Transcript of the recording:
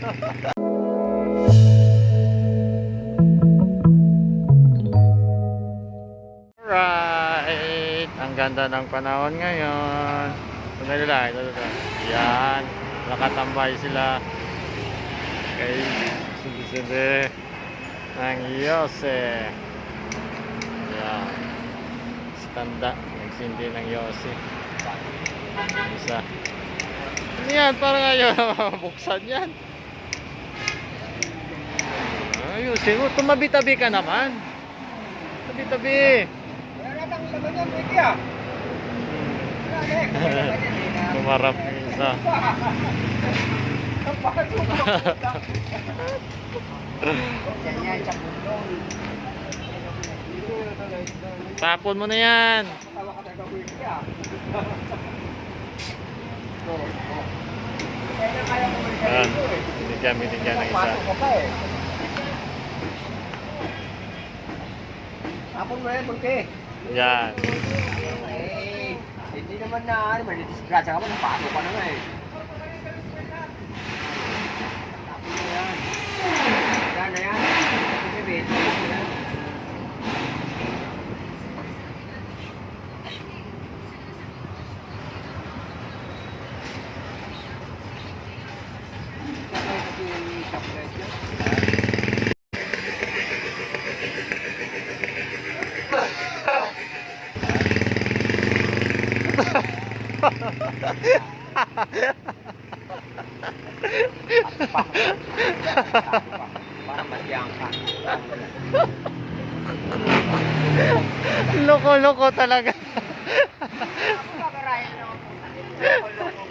Alright, ang ganda ng panahon ngayon. Sandali lang, ito, ito. Yan, nakatambay sila kay sindi-sindi ng Yose. Yan, si Tanda, nagsindi ng Yose. Isa. Ano yan? Parang ayaw buksan yan. Mo, tumabi-tabi ka naman. Tabi-tabi. Wala nang laman yan, Ricky ah. Tumarap isa. Ng puta. Yan yan sa bundong. Tapon mo na yan. Ayan, eh. binigyan, binigyan ng isa. Pasok ka pa eh. Hapon mo yan, Ricky. Yan. Eh, hindi naman na, ano, may disgrasya ka pa, napasok ka na nga eh. Tapos na yan. Yan na yan. Kasi chocolate yan. Para matiyang Loko-loko talaga. Loko-loko